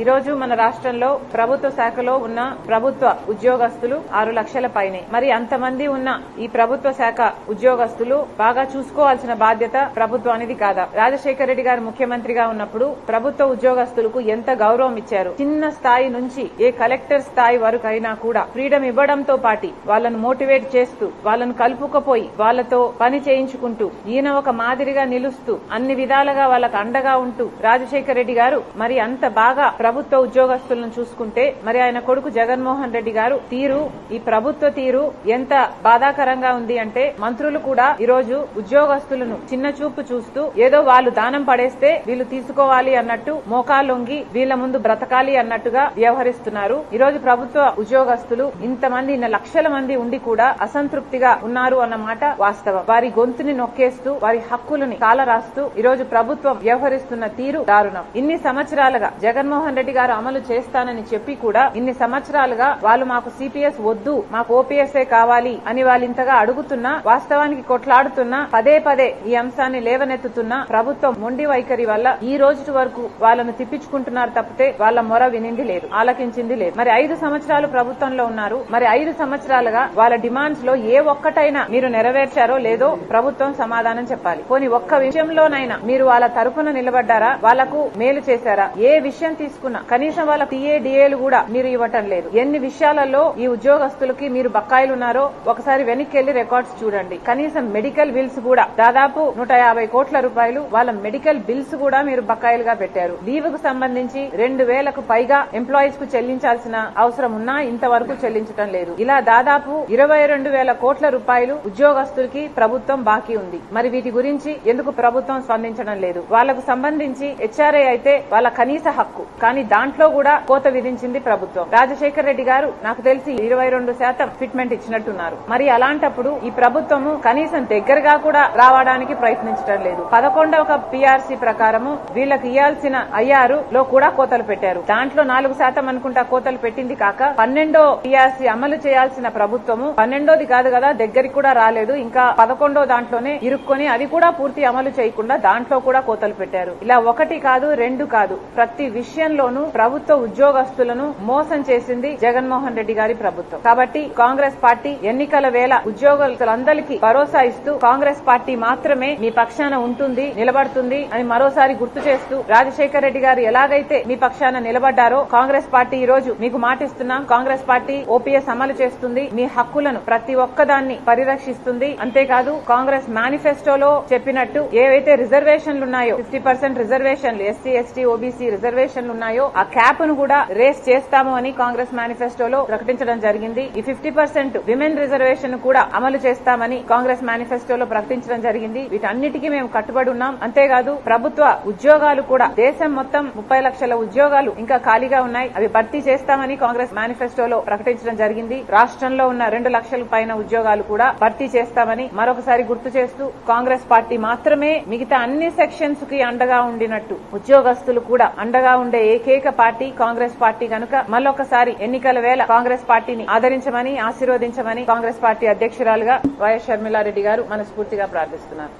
ఈరోజు మన రాష్ట్రంలో ప్రభుత్వ శాఖలో ఉన్న ప్రభుత్వ ఉద్యోగస్తులు ఆరు లక్షల పైనే. మరి అంతమంది ఉన్న ఈ ప్రభుత్వ శాఖ ఉద్యోగస్తులు బాగా చూసుకోవాల్సిన బాధ్యత ప్రభుత్వానిది కాదా? రాజశేఖర రెడ్డి గారు ముఖ్యమంత్రిగా ఉన్నప్పుడు ప్రభుత్వ ఉద్యోగస్తులకు ఎంత గౌరవం ఇచ్చారు? చిన్న స్థాయి నుంచి ఏ కలెక్టర్ స్థాయి వరకు అయినా కూడా ఫ్రీడమ్ ఇవ్వడంతో పాటి వాళ్ళను మోటివేట్ చేస్తూ వాళ్ళను కలుపుకపోయి వాళ్ళతో పని చేయించుకుంటూ ఈయన ఒక మాదిరిగా నిలుస్తూ అన్ని విధాలుగా వాళ్ళకు అండగా ఉంటూ రాజశేఖర రెడ్డి గారు మరి అంత బాగా ప్రభుత్వ ఉద్యోగస్తులను చూసుకుంటే మరి ఆయన కొడుకు జగన్మోహన్ రెడ్డి గారు తీరు ఈ ప్రభుత్వ తీరు ఎంత బాధాకరంగా ఉంది అంటే మంత్రులు కూడా ఈ రోజు ఉద్యోగస్తులను చిన్న చూపు చూస్తూ ఏదో వాళ్ళు దానం పడేస్తే వీళ్ళు తీసుకోవాలి అన్నట్టు మోకాలొంగి వీళ్ళ ముందు బ్రతకాలి అన్నట్టుగా వ్యవహరిస్తున్నారు. ఈ రోజు ప్రభుత్వ ఉద్యోగస్తులు ఇంతమంది ఇన్ని లక్షల మంది ఉండి కూడా అసంతృప్తిగా ఉన్నారు అన్నమాట వాస్తవం. వారి గొంతుని నొక్కేస్తూ వారి హక్కులని కాలరాస్తూ ఈ రోజు ప్రభుత్వం వ్యవహరిస్తున్న తీరు దారుణం. ఇన్ని సంవత్సరాలుగా జగన్మోహన్ రెడ్డి గారు అమలు చేస్తానని చెప్పి కూడా ఇన్ని సంవత్సరాలుగా వాళ్ళు మాకు సిపిఎస్ వద్దు మాకు ఓపీఎస్ఏ కావాలి అని వాళ్ళు ఇంతగా అడుగుతున్నా వాస్తవానికి కొట్లాడుతున్నా పదే పదే ఈ అంశాన్ని లేవనెత్తుతున్నా ప్రభుత్వం మొండి వైఖరి వల్ల ఈ రోజు వరకు వాళ్ళను తిప్పించుకుంటున్నారు తప్పితే వాళ్ళ మొర వినింది లేదు ఆలకించింది లేదు. మరి ఐదు సంవత్సరాలు ప్రభుత్వంలో ఉన్నారు మరి ఐదు సంవత్సరాలుగా వాళ్ళ డిమాండ్స్లో ఏ ఒక్కటైనా మీరు నెరవేర్చారో లేదో ప్రభుత్వం సమాధానం చెప్పాలి. పోనీ ఒక్క విషయంలోనైనా మీరు వాళ్ళ తరఫున నిలబడ్డారా? వాళ్ళకు మేలు చేశారా? ఏ విషయం తీసుకు తీసుకున్నా. కనీసం వాళ్ళ టీఏ డిఏలు కూడా మీరు ఇవ్వటం లేదు. ఎన్ని విషయాలలో ఈ ఉద్యోగస్తులకి మీరు బకాయిలు ఉన్నారో ఒకసారి వెనక్కి వెళ్ళి రికార్డ్స్ చూడండి. కనీసం మెడికల్ బిల్స్ కూడా దాదాపు నూట యాభై కోట్ల రూపాయలు వాళ్ళ మెడికల్ బిల్స్ కూడా మీరు బకాయిలుగా పెట్టారు. లీవ్కు సంబంధించి రెండు వేలకు పైగా ఎంప్లాయీస్కు చెల్లించాల్సిన అవసరం ఉన్నా ఇంతవరకు చెల్లించడం లేదు. ఇలా దాదాపు ఇరవై రెండు వేల కోట్ల రూపాయలు ఉద్యోగస్తులకి ప్రభుత్వం బాకీ ఉంది. మరి వీటి గురించి ఎందుకు ప్రభుత్వం స్పందించడం లేదు? వాళ్ళకు సంబంధించి హెచ్ఆర్ఏ అయితే వాళ్ళ కనీస హక్కు. కానీ దాంట్లో కూడా కోత విధించింది ప్రభుత్వం. రాజశేఖర రెడ్డి గారు నాకు తెలిసి ఇరవై రెండు శాతం ఫిట్మెంట్ ఇచ్చినట్టున్నారు. మరి అలాంటప్పుడు ఈ ప్రభుత్వము కనీసం దగ్గరగా కూడా రావడానికి ప్రయత్నించడం లేదు. పదకొండవ పిఆర్సీ ప్రకారము వీళ్ళకి ఇవ్వాల్సిన ఐఆర్లో కూడా కోతలు పెట్టారు. దాంట్లో నాలుగు శాతం అనుకుంటా కోతలు పెట్టింది కాక పన్నెండో పిఆర్సీ అమలు చేయాల్సిన ప్రభుత్వము పన్నెండోది కాదు కదా దగ్గరికి కూడా రాలేదు. ఇంకా పదకొండో దాంట్లోనే ఇరుక్కొని అది కూడా పూర్తి అమలు చేయకుండా దాంట్లో కూడా కోతలు పెట్టారు. ఇలా ఒకటి కాదు రెండు కాదు. ప్రతి విషయంలో విషయంలోనూ ప్రభుత్వ ఉద్యోగస్తులను మోసం చేసింది జగన్మోహన్ రెడ్డి గారి ప్రభుత్వం. కాబట్టి కాంగ్రెస్ పార్టీ ఎన్నికల వేళ ఉద్యోగస్తులందరికీ భరోసా ఇస్తూ కాంగ్రెస్ పార్టీ మాత్రమే మీ పక్షాన ఉంటుంది నిలబడుతుంది అని మరోసారి గుర్తు చేస్తూ రాజశేఖర రెడ్డి గారు ఎలాగైతే మీ పక్షాన నిలబడ్డారో కాంగ్రెస్ పార్టీ ఈ రోజు మీకు మాటిస్తున్నాం కాంగ్రెస్ పార్టీ ఓపీఎస్ అమలు చేస్తుంది మీ హక్కులను ప్రతి ఒక్కదాన్ని పరిరక్షిస్తుంది. అంతేకాదు కాంగ్రెస్ మేనిఫెస్టోలో చెప్పినట్టు ఏవైతే రిజర్వేషన్లు ఉన్నాయో ఫిఫ్టీ పర్సెంట్ రిజర్వేషన్లు ఎస్సీ ఎస్టీ ఓబీసీ రిజర్వేషన్లు ఉన్నాయో ఆ క్యాప్ను కూడా రేస్ చేస్తాము అని కాంగ్రెస్ మేనిఫెస్టోలో ప్రకటించడం జరిగింది. ఈ ఫిఫ్టీ పర్సెంట్ విమెన్ రిజర్వేషన్ కూడా అమలు చేస్తామని కాంగ్రెస్ మేనిఫెస్టోలో ప్రకటించడం జరిగింది. వీటన్నిటికీ మేము కట్టుబడి ఉన్నాం. అంతేకాదు ప్రభుత్వ ఉద్యోగాలు కూడా దేశం మొత్తం ముప్పై లక్షల ఉద్యోగాలు ఇంకా ఖాళీగా ఉన్నాయి. అవి భర్తీ చేస్తామని కాంగ్రెస్ మేనిఫెస్టోలో ప్రకటించడం జరిగింది. రాష్ట్రంలో ఉన్న రెండు లక్షల పైన ఉద్యోగాలు కూడా భర్తీ చేస్తామని మరొకసారి గుర్తు చేస్తూ కాంగ్రెస్ పార్టీ మాత్రమే మిగతా అన్ని సెక్షన్స్కి అండగా ఉండినట్టు ఉద్యోగస్తులు కూడా అండగా ఉండే ఏకైక పార్టీ కాంగ్రెస్ పార్టీ కనుక మళ్ళొకసారి ఎన్నికల వేళ కాంగ్రెస్ పార్టీని ఆదరించమని ఆశీర్వదించమని కాంగ్రెస్ పార్టీ అధ్యక్షురాలుగా వైఎస్ షర్మిలారెడ్డి గారు మనస్ఫూర్తిగా ప్రార్థిస్తున్నారు.